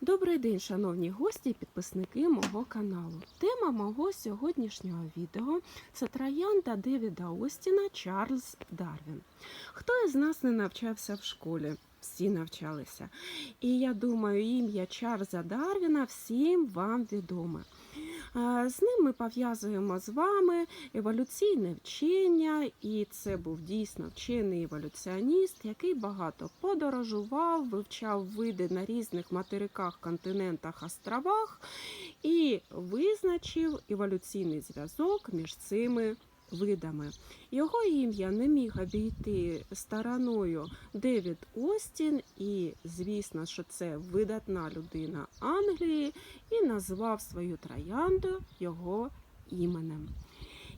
Добрий день, шановні гості і підписники мого каналу. Тема мого сьогоднішнього відео це троянда Девіда Остіна Чарльз Дарвін. Хто із нас не навчався в школі? Всі навчалися. І я думаю, ім'я Чарльза Дарвіна всім вам відоме. З ним ми пов'язуємо з вами еволюційне вчення, і це був дійсно вчений еволюціоніст, який багато подорожував, вивчав види на різних материках, континентах, островах і визначив еволюційний зв'язок між цими видами. Його ім'я не міг обійти стороною Девід Остін, і звісно, що це видатна людина Англії, і назвав свою троянду його іменем.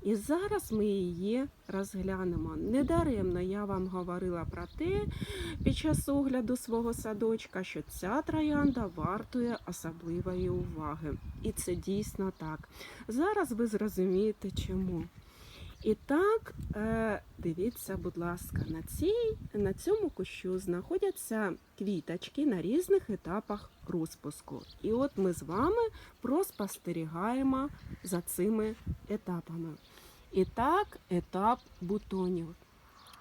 І зараз ми її розглянемо. Недаремно я вам говорила про те під час огляду свого садочка, що ця троянда вартує особливої уваги. І це дійсно так. Зараз ви зрозумієте чому. І так, е, дивіться, будь ласка, на, цій, на цьому кущу знаходяться квіточки на різних етапах розпуску. І от ми з вами проспостерігаємо за цими етапами. І так, етап бутонів.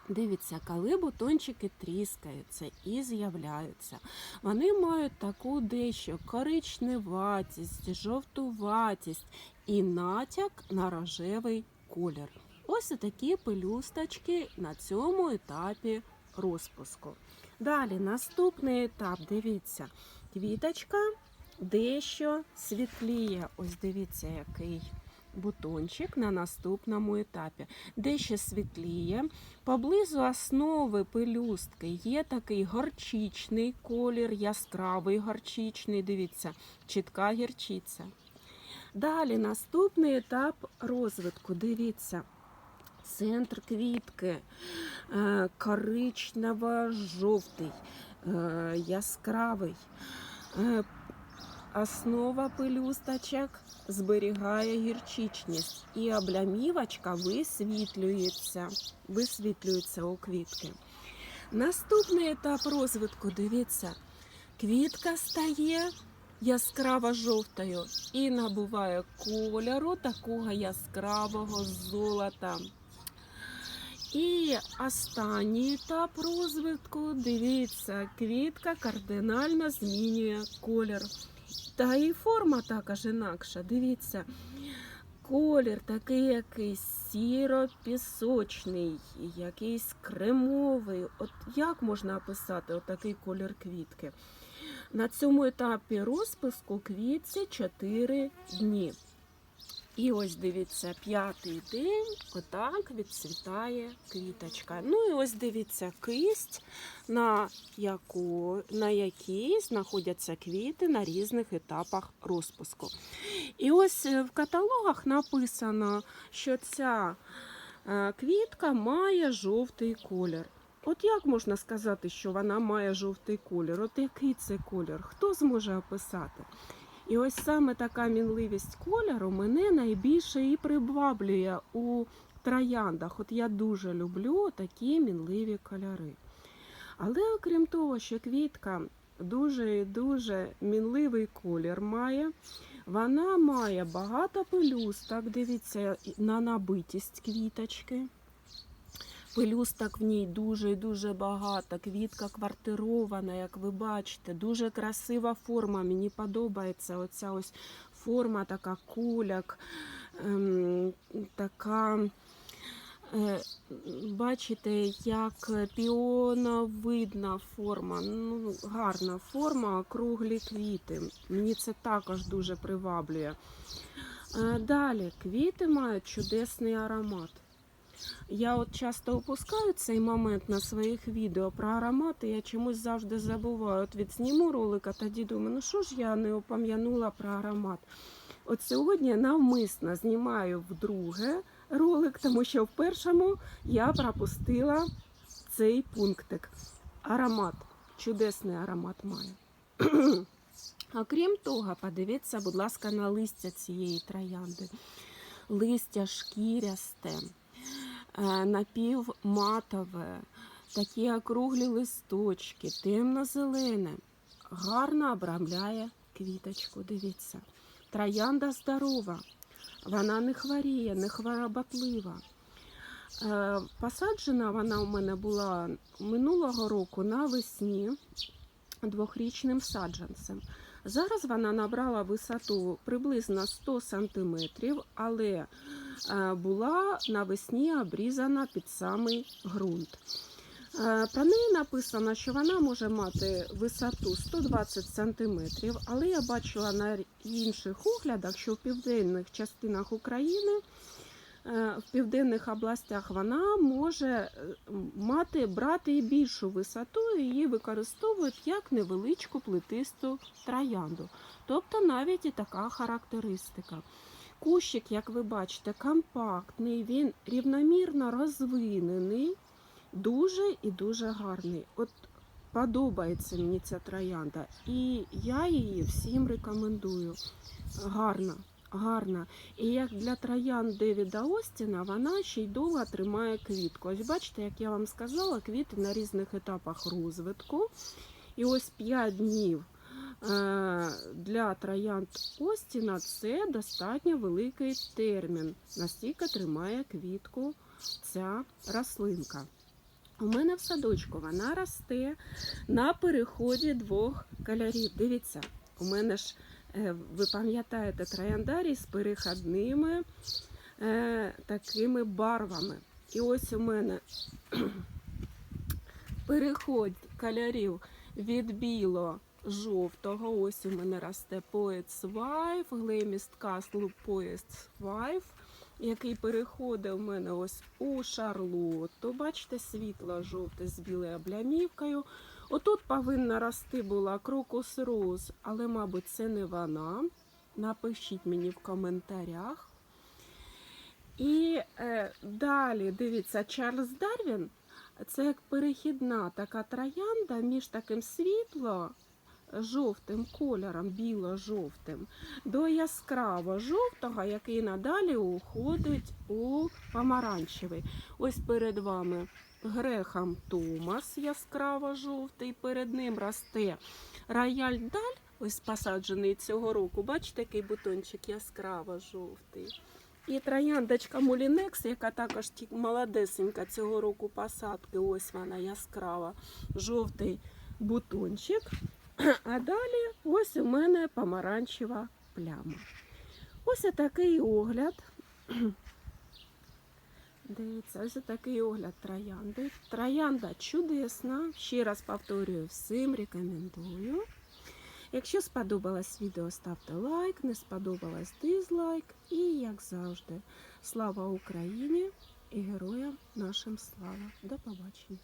Дивіться, коли бутончики тріскаються і з'являються, вони мають таку дещо коричневатість, жовтуватість і натяк на рожевий колір. Ось такі пелюсточки на цьому етапі розпуску. Далі наступний етап, дивіться, квіточка дещо світліє. Ось дивіться, який бутончик на наступному етапі. Дещо світліє. Поблизу основи пелюстки є такий горчичний колір, яскравий горчичний. Дивіться, чітка гірчиця. Далі наступний етап розвитку. Дивіться, центр квітки е, коричнево-жовтий, е, яскравий. Е, Основа пелюсточок зберігає гірчичність, і облямівочка висвітлюється, висвітлюється у квітки. Наступний етап розвитку, дивіться, квітка стає яскраво жовтою і набуває кольору такого яскравого золота. І останній етап розвитку, дивіться, квітка кардинально змінює колір. Та і форма також інакша. Дивіться, колір такий якийсь сіро-пісочний, якийсь кремовий. От як можна описати отакий колір квітки? На цьому етапі розпуску квітці 4 дні. І ось дивіться, п'ятий день, отак відцвітає квіточка. Ну і ось дивіться кисть, на, яку, на якій знаходяться квіти на різних етапах розпуску. І ось е, в каталогах написано, що ця е, квітка має жовтий колір. От як можна сказати, що вона має жовтий колір? От який це колір? Хто зможе описати? І ось саме така мінливість кольору мене найбільше і приваблює у трояндах. От я дуже люблю такі мінливі кольори. Але окрім того, що квітка дуже і дуже мінливий колір має, вона має багато пелюсток. Дивіться на набитість квіточки. Пелюсток в ній дуже і дуже багато. Квітка квартирована, як ви бачите, дуже красива форма. Мені подобається оця ось форма, така куляк, ем, така. е, Бачите, як піоновидна форма, ну, гарна форма, округлі квіти. Мені це також дуже приваблює. Е, Далі квіти мають чудесний аромат. Я от часто опускаю цей момент на своїх відео про аромати, я чомусь завжди забуваю. От відсніму ролик, а тоді думаю, ну що ж я не опам'янула про аромат. От сьогодні навмисно знімаю вдруге ролик, тому що в першому я пропустила цей пунктик. Аромат. Чудесний аромат має. Окрім того, подивіться, будь ласка, на листя цієї троянди. Листя шкірясте, напівматове, такі округлі листочки, темно-зелене. гарно обрамляє квіточку. Дивіться. Троянда здорова, вона не хворіє, не хвороботлива. Е, Посаджена вона у мене була минулого року навесні двохрічним саджанцем. Зараз вона набрала висоту приблизно 100 см, але е, була навесні обрізана під самий ґрунт. Е, Про неї написано, що вона може мати висоту 120 см, але я бачила на інших оглядах, що в південних частинах України, в південних областях вона може е, мати брати більшу висоту, і її використовують як невеличку плетисту троянду. Тобто навіть і така характеристика. Кущик, як ви бачите, компактний, він рівномірно розвинений, дуже і дуже гарний. От подобається мені ця троянда, і я її всім рекомендую. Гарна, гарна. І як для троянд Девіда Остіна, вона ще й довго тримає квітку. Ось бачите, як я вам сказала, квіти на різних етапах розвитку. І ось 5 днів е, для троянд Остіна це достатньо великий термін, настільки тримає квітку ця рослинка. У мене в садочку вона росте на переході двох кольорів. Дивіться, у мене ж, ви пам'ятаєте, трояндарій з переходними е, такими барвами. І ось у мене переход кольорів від біло-жовтого. Ось у мене росте Poet's Wife, Glamist Castle Poet's Wife, який переходить у мене ось у Шарлотту. Бачите, світло-жовте з білою облямівкою. Отут повинна рости була крокус роз, але, мабуть, це не вона. Напишіть мені в коментарях. І е, далі, дивіться, Чарльз Дарвін це як перехідна така троянда між таким світло жовтим кольором, біло-жовтим, до яскраво жовтого, який надалі уходить у помаранчевий. Ось перед вами Грехам Томас яскраво жовтий. Перед ним росте Рояль Даль, ось посаджений цього року. Бачите, який бутончик яскраво жовтий. І трояндочка Мулінекс, яка також молодесенька цього року посадки, ось вона яскрава, жовтий бутончик. А далі ось у мене помаранчева пляма. Ось такий огляд. Дивіться, ось такий огляд троянди. Троянда чудесна. Ще раз повторюю, всім рекомендую. Якщо сподобалось відео, ставте лайк, не сподобалось дизлайк. І, як завжди, слава Україні і героям нашим слава. До побачення.